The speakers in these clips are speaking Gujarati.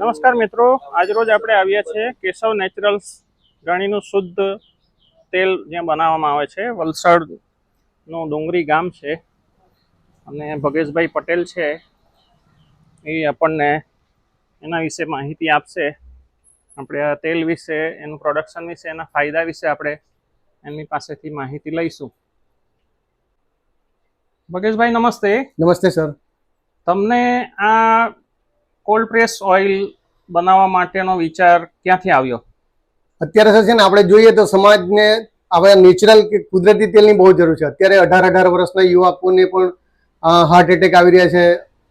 નમસ્કાર મિત્રો આજરોજ આપણે આવ્યા છીએ કેશવ નેચરલ્સ ગણીનું શુદ્ધ તેલ જ્યાં બનાવવામાં આવે છે. વલસાડનું ડુંગરી ગામ છે. અને ભગેશભાઈ પટેલ છે. એ આપણને એના વિશે માહિતી આપશે. આપણે આ તેલ વિશે, એનું પ્રોડક્શન વિશે, એના ફાયદા વિશે આપણે એમની પાસેથી માહિતી લઈશું. ભગેશભાઈ, નમસ્તે. નમસ્તે, સર. તમને આ કોલ્ડ પ્રેસ ઓઇલ બનાવવા માટેનો વિચાર ક્યાંથી આવ્યો? અત્યારે સર છે ને, આપણે જોઈએ તો સમાજને આપણે નેચરલ કે કુદરતી તેલની બહુ જરૂર છે. અત્યારે અઢાર અઢાર વર્ષના યુવકોને પણ હાર્ટ એટેક આવી રહ્યા છે.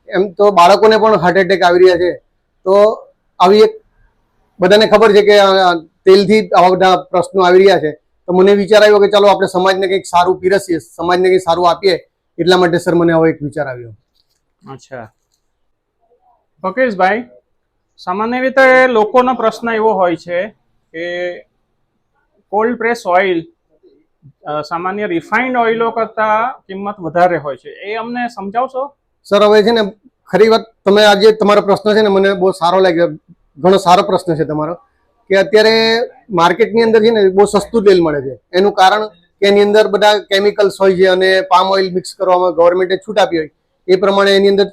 એમ તો બાળકોને પણ હાર્ટ એટેક આવી રહ્યા છે. તો આવી એક બધાને ખબર છે કે તેલથી આવા બધા પ્રશ્નો આવી રહ્યા છે. તો મને વિચાર આવ્યો કે ચાલો આપણે સમાજને કંઈક સારું પીરસીએ, સમાજને કંઈક સારું આપીએ. એટલા માટે સર મને આવો એક વિચાર આવ્યો. અચ્છા. પકેશભાઈ સામાન્ય રીતે લોકોનો પ્રશ્ન એવો હોય છે કે કોલ્ડ પ્રેસ ઓઇલ સામાન્ય રિફાઇન્ડ ઓઇલો કરતાં કિંમત વધારે હોય છે. એ અમને સમજાવશો? સર હવે છે ને ખરી વાત તમે આજે તમારો પ્રશ્ન છે ને મને બહુ સારો લાગ્યો. ઘણો સારો પ્રશ્ન છે તમારો. કે અત્યારે માર્કેટની અંદર છે ને બહુ સસ્તું તેલ મળે છે. એનું કારણ કે એની અંદર બધા કેમિકલ્સ હોય છે અને પામ ઓઇલ મિક્સ કરવામાં ગવર્મેન્ટે છૂટ આપી હોય. એ પ્રમાણે એની અંદર,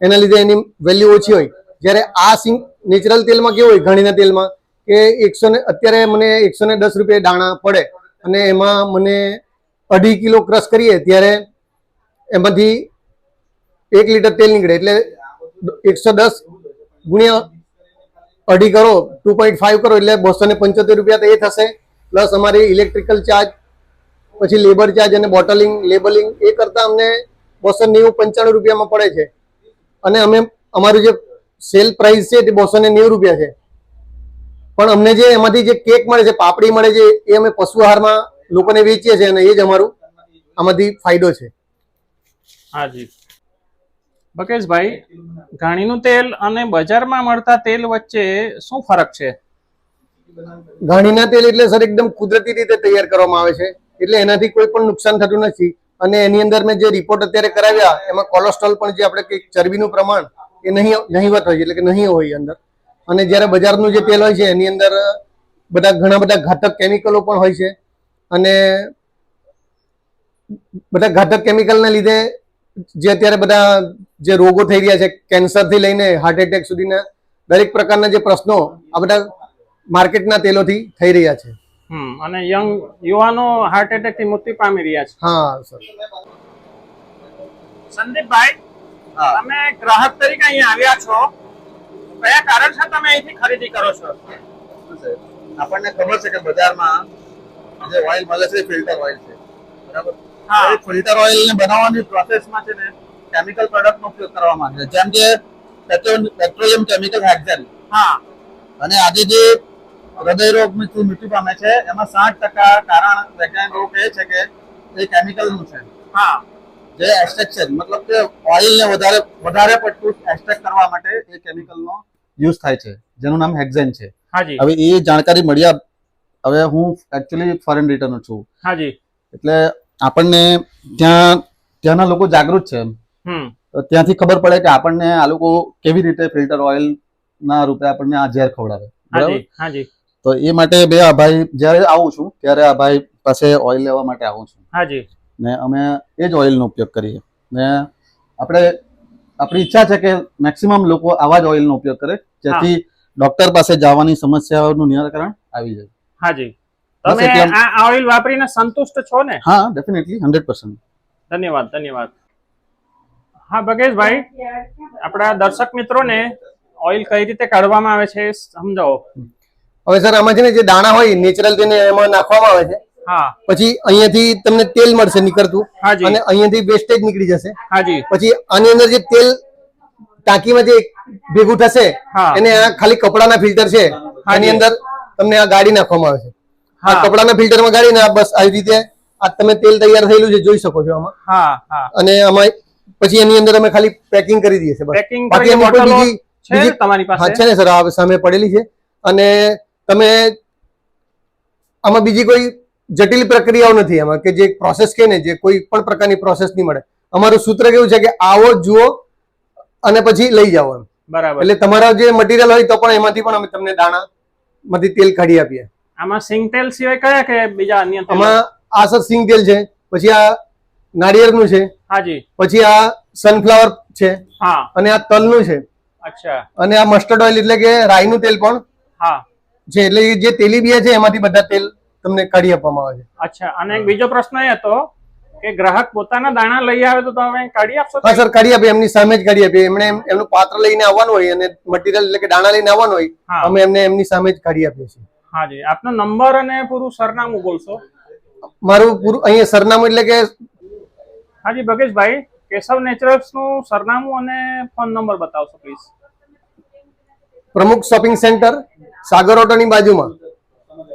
એના લીધે એની વેલ્યુ ઓછી હોય. જ્યારે આ સિંગ નેચરલ તેલમાં કેવું હોય, ઘણીના તેલમાં, કે એકસો ને, અત્યારે મને એકસો ને દસ રૂપિયા દાણા પડે અને એમાં મને અઢી કિલો ક્રશ કરીએ, ત્યારે એમાંથી એક લીટર તેલ નીકળે. એટલે એકસો દસ ગુણ્યા અઢી કરો, ટુ પોઈન્ટ ફાઈવ કરો, એટલે બસો ને પંચોતેર રૂપિયા તો એ થશે. પ્લસ અમારી ઇલેક્ટ્રિકલ ચાર્જ પછી લેબર ચાર્જ અને બોટલિંગ લેબલિંગ એ કરતાં અમને બસો નેવું પંચાણું રૂપિયામાં પડે છે. અને અમે અમારું જે સેલ પ્રાઇસ છે તે બસો ને નેવું રૂપિયા છે. પણ અમને જે એમાંથી જે કેક મળે છે પાપડી મળે છે એ અમે પશુ આહારમાં લોકોને વેચીએ છીએ અને એ જ અમારું આમાંથી ફાયદો છે. હાજી. બકેશભાઈ ઘાણીનું તેલ અને બજારમાં મળતા તેલ વચ્ચે શું ફરક છે? ઘાણીના તેલ એટલે સર એકદમ કુદરતી રીતે તૈયાર કરવામાં આવે છે. એટલે એનાથી કોઈ પણ નુકસાન થતું નથી. અને એની અંદર મેં જે રિપોર્ટ અત્યારે કરાવ્યા, એમાં કોલેસ્ટ્રોલ પણ જે આપણે કંઈક ચરબીનું પ્રમાણ એ નહીં નહીવત હોય એટલે કે નહીં હોય અંદર. અને જ્યારે બજારનું જે તેલ હોય છે, એની અંદર બધા, ઘણા બધા ઘાતક કેમિકલો પણ હોય છે. અને બધા ઘાતક કેમિકલના લીધે જે અત્યારે બધા જે રોગો થઈ રહ્યા છે કેન્સરથી લઈને હાર્ટ એટેક સુધીના દરેક પ્રકારના જે પ્રશ્નો આ બધા માર્કેટના તેલોથી થઈ રહ્યા છે. હમ અને યંગ યુવાનો હાર્ટ એટેકથી મૃત્યુ પામી રહ્યા છે. હા સર. સંદીપભાઈ તમે ગ્રાહક તરીકે અહીંયા આવ્યા છો. કયા કારણસર તમે અહીંથી ખરીદી કરો છો? આપણને ખબર છે કે બજારમાં જે ઓઇલ મળે છે ફિલ્ટર ઓઇલ છે. બરાબર? હા. એ ફિલ્ટર ઓઇલ ને બનાવવાની પ્રોસેસમાં છે ને કેમિકલ પ્રોડક્ટ નો ઉપયોગ કરવામાં આવે છે. જેમ કે પેટ્રોલિયમ કેમિકલ હેક્ઝેન હા. અને આજે જે હૃદય રોગથી મૃત્યુ પામે છે. એમાં સાઠ ટકા કારણ વૈજ્ઞાનિક લોકો કહે છે કે એ કેમિકલનું છે. હા. જે એક્સટ્રેક્શન મતલબ કે ઓઇલ ને વધારે વધારે પડતું એક્સટ્રેક્ટ કરવા માટે એ કેમિકલ નો યુઝ થાય છે. જેનું નામ હેક્ઝેન છે. હાજી. હવે એ જાણકારી મળ્યા હવે હું એકચ્યુઅલી ફોરેન રિટર્ન છું. હાજી. એટલે આપણને ત્યાં ત્યાંના લોકો જાગૃત છે તો ત્યાંથી ખબર પડે કે આપણને આ લોકો કેવી રીતે ફિલ્ટર ઓઇલ ના રૂપે આપણને આ ઝેર ખવડાવે. બરાબર? હાજી. તો એ માટે બે આ ભાઈ જ્યારે આવું છું ત્યારે આ ભાઈ પાસે ઓઇલ લેવા માટે આવું છું. હાજી. ને અમે એ જ ઓઇલનો ઉપયોગ કરીએ. ને આપણે આપણી ઈચ્છા છે કે મેક્સિમમ લોકો આવા જ ઓઇલનો ઉપયોગ કરે જેથી ડોક્ટર પાસે જવાની સમસ્યાઓનું નિરાકરણ આવી જાય. હાજી. તમે આ ઓઇલ વાપરીને સંતુષ્ટ છો ને? હા ડેફિનેટલી હંડ્રેડ પર્સન્ટ ધન્યવાદ ધન્યવાદ. હા ભગેશભાઈ આપણા દર્શક મિત્રોને ઓઇલ કઈ રીતે કાઢવામાં આવે છે સમજાવો. હવે સર આમાં છે ને જે દાણા હોય નેચરલ તેને એમાં નાખવામાં આવે છે હા. પછી અહીંયાથી તમને તેલ મળશે નીકળતું. અને અહીંયાથી વેસ્ટેજ નીકળી જશે. હાજી પછી આની અંદર જે તેલ ટાંકીમાં જે ભેગું થશે એને આ ખાલી કપડાના ફિલ્ટર છે આની અંદર તમને આ ગાડી નાખવામાં આવે છે. આ હા. કપડાના ફિલ્ટરમાં ગાડીને આ બસ આવી રીતે આ તમે તેલ તૈયાર થયેલું છે જોઈ શકો છો આમાં. અને આમાં પછી એની અંદર અમે ખાલી પેકિંગ કરી દઈએ છીએ બસ. બાકી એની કોઈ બીજી બીજી તમારી હા પાસે છે ને સર આ સામે પડેલી છે. અને તમે આમાં બીજી કોઈ જટિલ પ્રક્રિયાઓ નથી એમાં કે જે પ્રોસેસ કે ને જે કોઈ પણ પ્રકારની પ્રોસેસ નહીં મળે. અમારું સૂત્ર કેવું છે કે આવો જુઓ અને પછી લઈ જાઓ એમ. બરાબર. એટલે તમારા જે મટીરિયલ હોય તો પણ એમાંથી પણ અમે તમને દાણા માંથી તેલ કાઢી આપીએ. આમાં સિંગ તેલ સિવાય કયા કે બીજા અન્ય આમાં આ સર સિંગ તેલ છે પછી આ નાળિયેરનું છે હાજી પછી આ સનફ્લાવર છે હા. અને આ તલનું છે. અચ્છા. અને આ મસ્ટર્ડ ઓઇલ એટલે કે રાઈનું તેલ પણ. હા. છે એટલે જે તેલીબિયા છે એમાંથી બધા તેલ તમને કાઢી આપવામાં આવે છે. અચ્છા અને એક બીજો પ્રશ્ન એ હતો કે ગ્રાહક પોતાના દાણા લઈ આવે તો તમે કાઢી આપશો? હા સર કાઢી આપીએ એમની સામે જ કાઢી આપીએ. એમણે એમનું પાત્ર લઈને આવવાનું હોય અને મટીરિયલ એટલે કે દાણા લઈને આવવાનું હોય અમે એમને એમની સામે જ કાઢી આપીએ છીએ. હાજી આપનો નંબર અને પૂરું સરનામું બોલશો? મારું પૂરું અહીંયા સરનામું એટલે કે હાજી ભગેશભાઈ કેશવ નેચરલ્સનું સરનામું અને ફોન નંબર બતાવશો please Pramukh shopping centre Sagar ઓટોની બાજુમાં.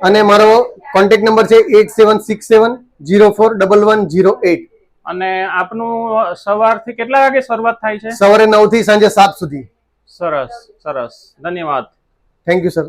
અને મારો કોન્ટેક્ટ નંબર છે eight seven six seven zero four double one zero eight અને આપનું સવારથી કેટલા વાગે શરૂઆત થાય છે? સવારે નવથી સાંજે સાત સુધી. સરસ સરસ. ધન્યવાદ. Thank you sir